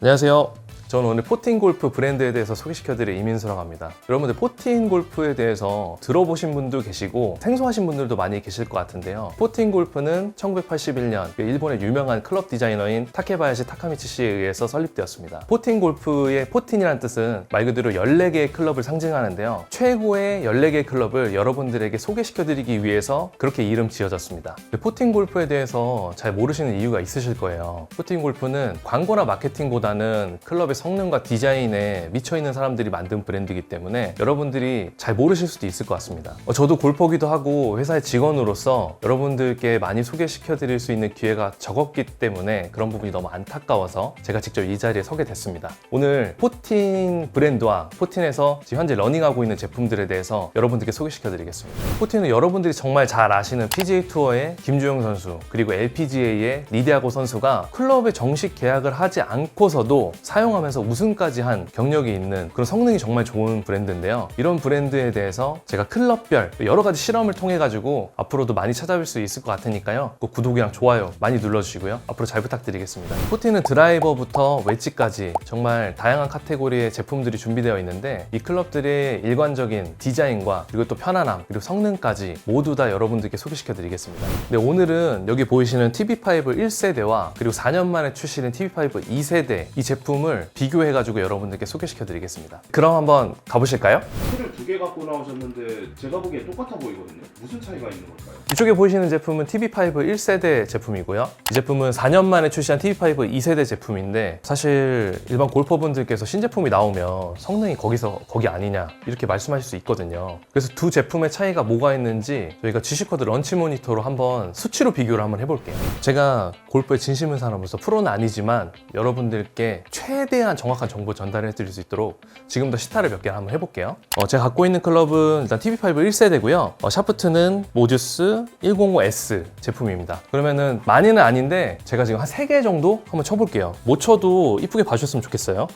안녕하세요. 저는 오늘 포틴 골프 브랜드에 대해서 소개시켜드릴 이민수라고 합니다. 여러분들 포틴 골프에 대해서 들어보신 분도 계시고 생소하신 분들도 많이 계실 것 같은데요. 포틴 골프는 1981년 그 일본의 유명한 클럽 디자이너인 타케바야시 타카미치 씨에 의해서 설립되었습니다. 포틴 골프의 포틴이라는 뜻은 말 그대로 14개의 클럽을 상징하는데요. 최고의 14개의 클럽을 여러분들에게 소개시켜드리기 위해서 그렇게 이름 지어졌습니다. 포틴 골프에 대해서 잘 모르시는 이유가 있으실 거예요. 포틴 골프는 광고나 마케팅보다는 클럽의 성능과 디자인에 미쳐있는 사람들이 만든 브랜드이기 때문에 여러분들이 잘 모르실 수도 있을 것 같습니다. 어, 저도 골퍼기도 하고 회사의 직원으로서 여러분들께 많이 소개시켜 드릴 수 있는 기회가 적었기 때문에 그런 부분이 너무 안타까워서 제가 직접 이 자리에 서게 됐습니다. 오늘 포틴 브랜드와 포틴에서 현재 러닝하고 있는 제품들에 대해서 여러분들께 소개시켜 드리겠습니다. 포틴은 여러분들이 정말 잘 아시는 PGA 투어의 김주영 선수 그리고 LPGA의 리디아고 선수가 클럽에 정식 계약을 하지 않고서도 사용하면 서 우승까지 한 경력이 있는 그런 성능이 정말 좋은 브랜드인데요. 이런 브랜드에 대해서 제가 클럽별 여러 가지 실험을 통해 가지고 앞으로도 많이 찾아뵐 수 있을 것 같으니까요. 꼭 구독이랑 좋아요 많이 눌러주시고요. 앞으로 잘 부탁드리겠습니다. 포틴은 드라이버부터 웨지까지 정말 다양한 카테고리의 제품들이 준비되어 있는데 이 클럽들의 일관적인 디자인과 그리고 또 편안함 그리고 성능까지 모두 다 여러분들께 소개시켜 드리겠습니다. 네, 오늘은 여기 보이시는 TV5 1세대와 그리고 4년 만에 출시된 TV5 2세대 이 제품을 비교해가지고 여러분들께 소개시켜 드리겠습니다. 그럼 한번 가보실까요? 키를 두개 갖고 나오셨는데 제가 보기엔 똑같아 보이거든요. 무슨 차이가 있는 걸까요? 이쪽에 보이시는 제품은 TV5 1세대 제품이고요. 이 제품은 4년 만에 출시한 TV5 2세대 제품인데 사실 일반 골퍼분들께서 신제품이 나오면 성능이 거기서 거기 아니냐 이렇게 말씀하실 수 있거든요. 그래서 두 제품의 차이가 뭐가 있는지 저희가 지시코드 런치 모니터로 한번 수치로 비교를 한번 해볼게요. 제가 골프에 진심인 사람으로서 프로는 아니지만 여러분들께 최대한 정확한 정보 전달해 드릴 수 있도록 지금부터 시타를 몇 개 한번 해볼게요. 어, 제가 갖고 있는 클럽은 일단 TV5 1세대고요. 어, 샤프트는 모듀스 105S 제품입니다. 그러면은 많이는 아닌데 제가 지금 한 3개 정도 한번 쳐볼게요. 못 쳐도 이쁘게 봐주셨으면 좋겠어요.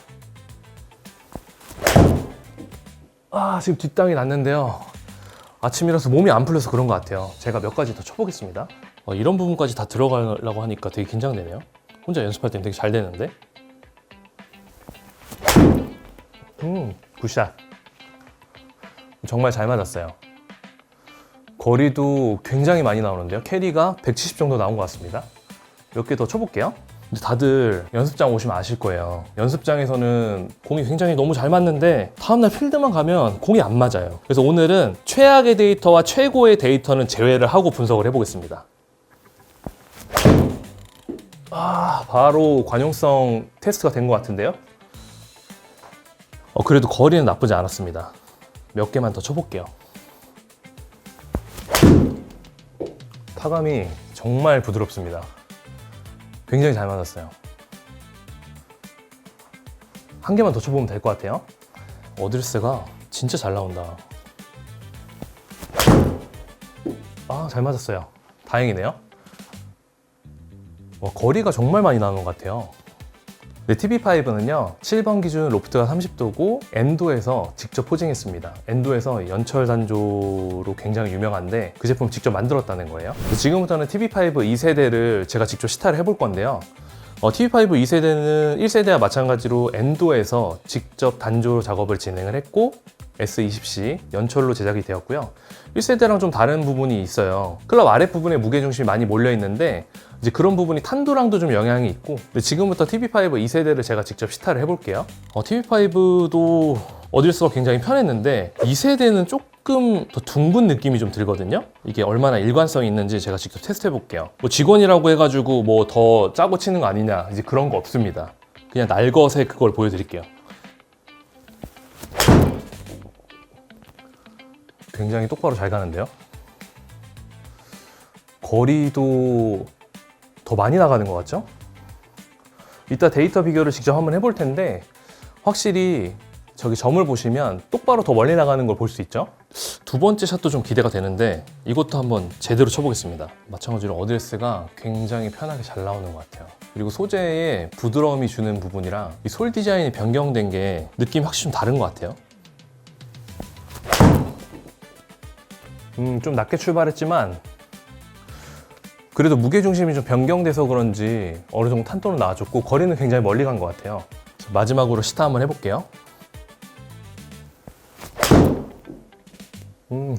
아, 지금 뒷땅이 났는데요. 아침이라서 몸이 안 풀려서 그런 것 같아요. 제가 몇 가지 더 쳐보겠습니다. 어, 이런 부분까지 다 들어가려고 하니까 되게 긴장되네요. 혼자 연습할 때는 되게 잘 되는데. 굿샷. 정말 잘 맞았어요. 거리도 굉장히 많이 나오는데요. 캐리가 170 정도 나온 것 같습니다. 몇 개 더 쳐볼게요. 다들 연습장 오시면 아실 거예요. 연습장에서는 공이 굉장히 너무 잘 맞는데 다음날 필드만 가면 공이 안 맞아요. 그래서 오늘은 최악의 데이터와 최고의 데이터는 제외를 하고 분석을 해보겠습니다. 아, 바로 관용성 테스트가 된 것 같은데요. 어, 그래도 거리는 나쁘지 않았습니다. 몇 개만 더 쳐볼게요. 타감이 정말 부드럽습니다. 굉장히 잘 맞았어요. 한 개만 더 쳐보면 될 것 같아요. 어드레스가 진짜 잘 나온다. 아, 잘 맞았어요. 다행이네요. 와, 거리가 정말 많이 나는 것 같아요. 네, TV5는요, 7번 기준 로프트가 30도고, 엔도에서 직접 포징했습니다. 엔도에서 연철 단조로 굉장히 유명한데, 그 제품 직접 만들었다는 거예요. 지금부터는 TV5 2세대를 제가 직접 시타를 해볼 건데요. 어, TV5 2세대는 1세대와 마찬가지로 엔도에서 직접 단조 작업을 진행을 했고, S20C 연철로 제작이 되었고요. 1세대랑 좀 다른 부분이 있어요. 클럽 아랫부분에 무게중심이 많이 몰려 있는데 이제 그런 부분이 탄도랑도 좀 영향이 있고 지금부터 TV5 2세대를 제가 직접 시타를 해볼게요. 어, TV5도 어드레스가 굉장히 편했는데 2세대는 조금 더 둥근 느낌이 좀 들거든요. 이게 얼마나 일관성이 있는지 제가 직접 테스트 해볼게요. 뭐 직원이라고 해가지고 뭐 더 짜고 치는 거 아니냐 이제 그런 거 없습니다. 그냥 날것의 그걸 보여드릴게요. 굉장히 똑바로 잘 가는데요. 거리도 더 많이 나가는 것 같죠? 이따 데이터 비교를 직접 한번 해볼 텐데 확실히 저기 점을 보시면 똑바로 더 멀리 나가는 걸 볼 수 있죠? 두 번째 샷도 좀 기대가 되는데 이것도 한번 제대로 쳐보겠습니다. 마찬가지로 어드레스가 굉장히 편하게 잘 나오는 것 같아요. 그리고 소재의 부드러움이 주는 부분이랑 이 솔 디자인이 변경된 게 느낌이 확실히 좀 다른 것 같아요. 음, 좀 낮게 출발했지만 그래도 무게 중심이 좀 변경돼서 그런지 어느 정도 탄도는 나아졌고 거리는 굉장히 멀리 간 것 같아요. 마지막으로 시타 한번 해볼게요. 음,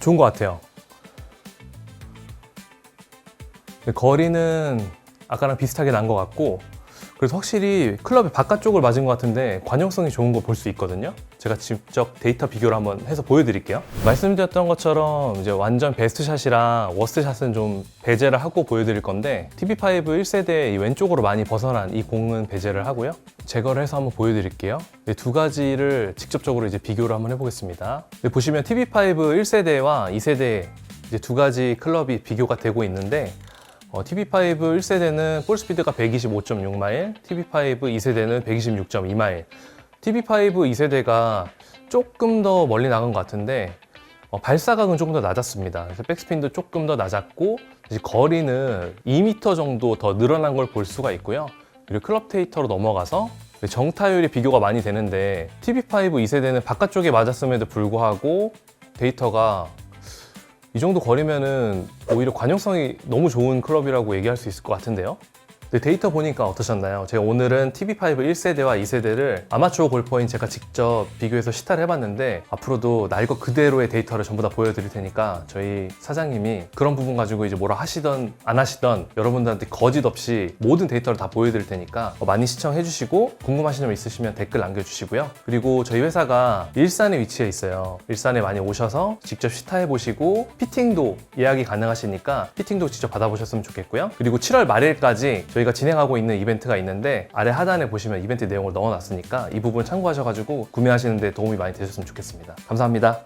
좋은 것 같아요. 거리는 아까랑 비슷하게 난 것 같고 그래서 확실히 클럽의 바깥쪽을 맞은 것 같은데 관용성이 좋은 거 볼 수 있거든요. 제가 직접 데이터 비교를 한번 해서 보여드릴게요. 말씀드렸던 것처럼 이제 완전 베스트샷이랑 워스트샷은 좀 배제를 하고 보여드릴 건데 TB5 1세대 이 왼쪽으로 많이 벗어난 이 공은 배제를 하고요. 제거를 해서 한번 보여드릴게요. 이두 가지를 직접적으로 이제 비교를 한번 해보겠습니다. 보시면 TB5 1세대와 2세대 이제 두 가지 클럽이 비교가 되고 있는데 어, TB5 1세대는 볼 스피드가 125.6마일, TB5 2세대는 126.2마일. TB5 2세대가 조금 더 멀리 나간 것 같은데 어, 발사각은 조금 더 낮았습니다. 그래서 백스핀도 조금 더 낮았고 거리는 2m 정도 더 늘어난 걸 볼 수가 있고요. 그리고 클럽 데이터로 넘어가서 정타율이 비교가 많이 되는데 TB5 2세대는 바깥쪽에 맞았음에도 불구하고 데이터가 이 정도 거리면은 오히려 관용성이 너무 좋은 클럽이라고 얘기할 수 있을 것 같은데요. 근데 데이터 보니까 어떠셨나요? 제가 오늘은 TB5 1세대와 2세대를 아마추어 골퍼인 제가 직접 비교해서 시타를 해봤는데 앞으로도 날 것 그대로의 데이터를 전부 다 보여드릴 테니까 저희 사장님이 그런 부분 가지고 이제 뭐라 하시던 안 하시던 여러분들한테 거짓 없이 모든 데이터를 다 보여드릴 테니까 많이 시청해 주시고 궁금하신 점 있으시면 댓글 남겨주시고요. 그리고 저희 회사가 일산에 위치해 있어요. 일산에 많이 오셔서 직접 시타해 보시고 피팅도 예약이 가능하시니까 피팅도 직접 받아보셨으면 좋겠고요. 그리고 7월 말일까지 저희가 진행하고 있는 이벤트가 있는데 아래 하단에 보시면 이벤트 내용을 넣어놨으니까 이 부분 참고하셔가지고 구매하시는데 도움이 많이 되셨으면 좋겠습니다. 감사합니다.